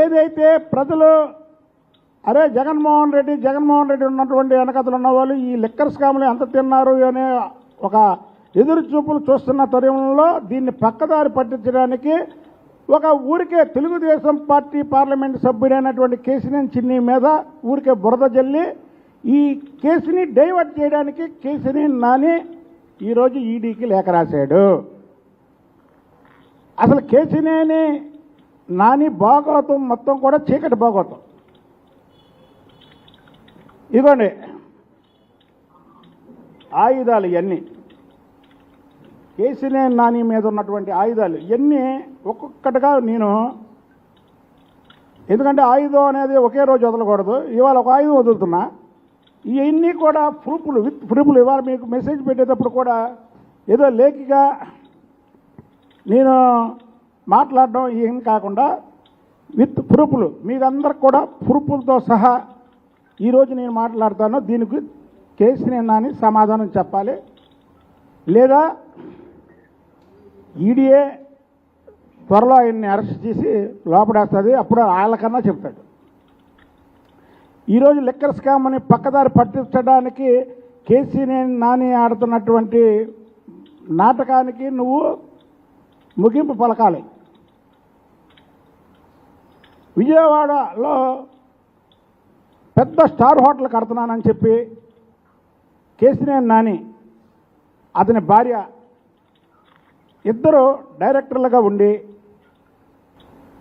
ఏదైతే ప్రజలు అరే జగన్మోహన్ రెడ్డి జగన్మోహన్ రెడ్డి ఉన్నటువంటి వెనకతలు ఉన్నవాళ్ళు ఈ లిక్కర్ స్కామ్లు ఎంత తిన్నారు అనే ఒక ఎదురు చూపులు చూస్తున్న తరుణంలో దీన్ని పక్కదారి పట్టించడానికి ఒక ఊరికే తెలుగుదేశం పార్టీ పార్లమెంట్ సభ్యుడైనటువంటి కేసినేని చిన్ని మీద ఊరికే బురద జల్లి ఈ కేసుని డైవర్ట్ చేయడానికి కేసినేని నాని ఈరోజు ఈడీకి లేఖ రాశాడు. అసలు కేసినేని నాని భాగవతం మొత్తం కూడా చీకటి భాగవతం. ఇదిగోండి ఆయుధాలు ఇవన్నీ కేసీనే నాని మీద ఉన్నటువంటి ఆయుధాలు ఇవన్నీ ఒక్కొక్కటిగా నేను ఎందుకంటే ఆయుధం అనేది ఒకే రోజు వదలకూడదు. ఇవాళ ఒక ఆయుధం వదులుతున్నా. ఇవన్నీ కూడా ప్రూఫ్లు విత్ ప్రూఫ్లు ఇవాళ మీకు మెసేజ్ పెట్టేటప్పుడు కూడా ఏదో లేఖిగా నేను మాట్లాడడం ఏం కాకుండా విత్ ప్రూఫ్లు మీకందరికి కూడా ప్రూఫ్లతో సహా ఈరోజు నేను మాట్లాడతాను. దీనికి కేసు నాని సమాధానం చెప్పాలి. లేదా ఈడీఏ త్వరలో ఆయన్ని అరెస్ట్ చేసి లోపడేస్తుంది. అప్పుడు వాళ్ళకన్నా చెప్తాడు. ఈరోజు లిక్కర్ స్కామ్ అని పక్కదారి పట్టించడానికి కేసీనేని నాని ఆడుతున్నటువంటి నాటకానికి నువ్వు ముగింపు పలకాలి. విజయవాడలో పెద్ద స్టార్ హోటల్ కడుతున్నానని చెప్పి కేసినేని నాని అతని భార్య ఇద్దరు డైరెక్టర్లుగా ఉండి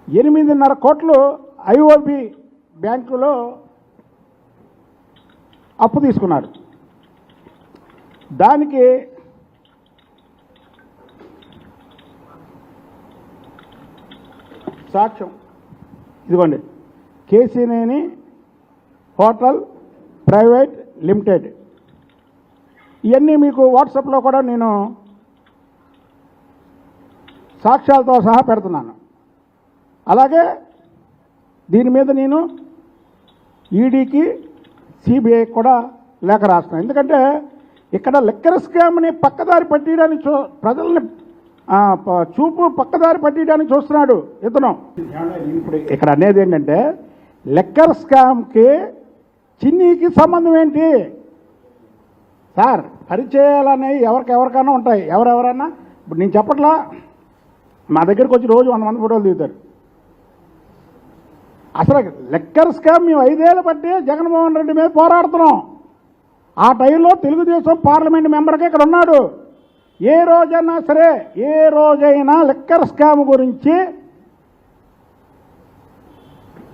ఎనిమిదిన్నర కోట్లు ఐఓబి బ్యాంకులో అప్పు తీసుకున్నారు. దానికి సాక్ష్యం ఇదిగోండి. Kesineni hotel private limited. ఇవన్నీ మీకు వాట్సాప్లో కూడా నేను సాక్ష్యాలతో సహా పెడుతున్నాను. అలాగే దీని మీద నేను ఈడీకి సిబిఐకి కూడా లేఖ రాస్తున్నాను. ఎందుకంటే ఇక్కడ లిక్కర్ స్కామ్ని పక్కదారి పట్టియడానికి చూ ప్రజల్ని చూపు పక్కదారి పట్టించడానికి చూస్తున్నాడు ఇతను. ఇప్పుడు ఇక్కడ అనేది ఏంటంటే లెక్కర్ స్కామ్కి చిన్నీకి సంబంధం ఏంటి? సార్ పరిచయాలు ఎవరికి ఎవరికైనా ఉంటాయి. ఎవరెవరన్నా? ఇప్పుడు నేను చెప్పట్లా మా దగ్గరికి వచ్చి రోజు వంద మంది ఫోటోలు దిగుతారు. అసలు లెక్కర్ స్కామ్ మేము ఐదేళ్ళు బట్టి జగన్మోహన్ రెడ్డి మీద పోరాడుతున్నాం. ఆ టైంలో తెలుగుదేశం పార్లమెంట్ మెంబర్గా ఇక్కడ ఉన్నాడు. ఏ రోజైనా సరే ఏ రోజైనా లెక్కర్ స్కామ్ గురించి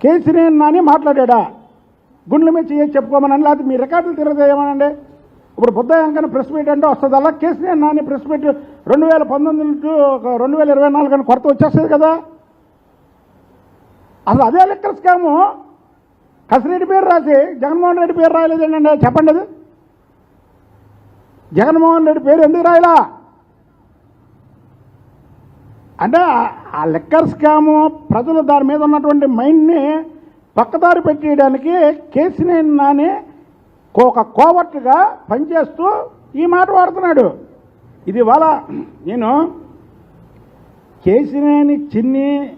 కేసీనేని నాని మాట్లాడా గుండెల మీద చేయని చెప్పుకోమనండి లేకపోతే మీ రికార్డులు తిరగదేయమనండి ఇప్పుడు బుద్ధ వెంకన్న ప్రెస్ మీట్ అంటే వస్తుంది అలా కేసీనేని నాని ప్రెస్ మీట్ రెండు వేల పంతొమ్మిది టు ఒక రెండు వేల ఇరవై నాలుగు అని కొరత వచ్చేస్తుంది కదా? అసలు అదే లెక్కర్ స్కాము కసిరెడ్డి పేరు రాసి జగన్మోహన్ రెడ్డి పేరు రాయలేదండి చెప్పండి అది. జగన్మోహన్ రెడ్డి పేరు ఎందుకు రాయలా? అంటే ఆ- ఆ లెక్కర్ స్కాము ప్రజలు దాని మీద ఉన్నటువంటి మైండ్ని పక్కదారి పెట్టేయడానికి కేసీనేని నాని ఒక కోవట్టుగా పనిచేస్తూ ఈ మాట వాడుతున్నాడు. ఇది వాళ్ళ నేను కేసినేని చిన్ని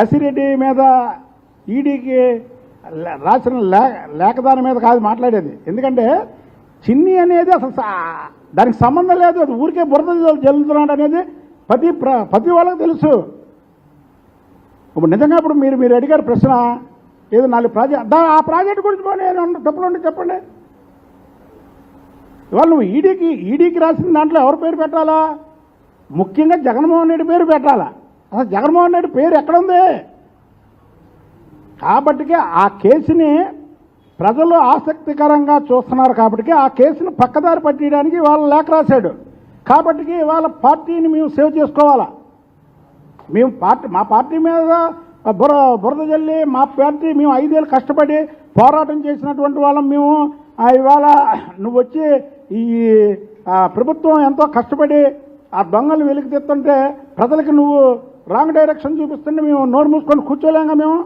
కసిరెడ్డి మీద ఈడీకి రాసిన లే లేఖ దాని మీద కాదు మాట్లాడేది. ఎందుకంటే చిన్ని అనేది అసలు సా- దానికి సంబంధం లేదు. అది ఊరికే బురద జల్లుతున్నాడు అనేది ప్రతి ప్ర- ప్రతి వాళ్ళకి తెలుసు. ఇప్పుడు నిజంగా ఇప్పుడు మీరు మీరు అడిగారు ప్రశ్న ఏదో నాలుగు ప్రాజెక్ట్ దా ఆ ప్రాజెక్ట్ గురించి పోనీ డబ్బులు ఉంటే చెప్పండి. ఇవాళ నువ్వు ఈడీకి ఈడీకి రాసిన దాంట్లో ఎవరి పేరు పెట్టాలా? ముఖ్యంగా జగన్మోహన్ రెడ్డి పేరు పెట్టాలా? అసలు జగన్మోహన్ రెడ్డి పేరు ఎక్కడుంది కాబట్టికే ఆ కేసుని ప్రజలు ఆసక్తికరంగా చూస్తున్నారు కాబట్టి ఆ కేసును పక్కదారి పట్టియడానికి వాళ్ళు లేఖ రాశాడు. కాబట్టి వాళ్ళ పార్టీని మేము సేవ్ చేసుకోవాలా? మేము పార్టీ మా పార్టీ మీద బుర బురద జల్లి మా పార్టీ మేము ఐదేళ్ళు కష్టపడి పోరాటం చేసినటువంటి వాళ్ళం మేము. ఇవాళ నువ్వు వచ్చి ఈ ప్రభుత్వం ఎంతో కష్టపడి ఆ దొంగలు వెలికి తెస్తుంటే ప్రజలకి నువ్వు రాంగ్ డైరెక్షన్ చూపిస్తుంటే మేము నోరు మూసుకొని కూర్చోలేంగా మేము?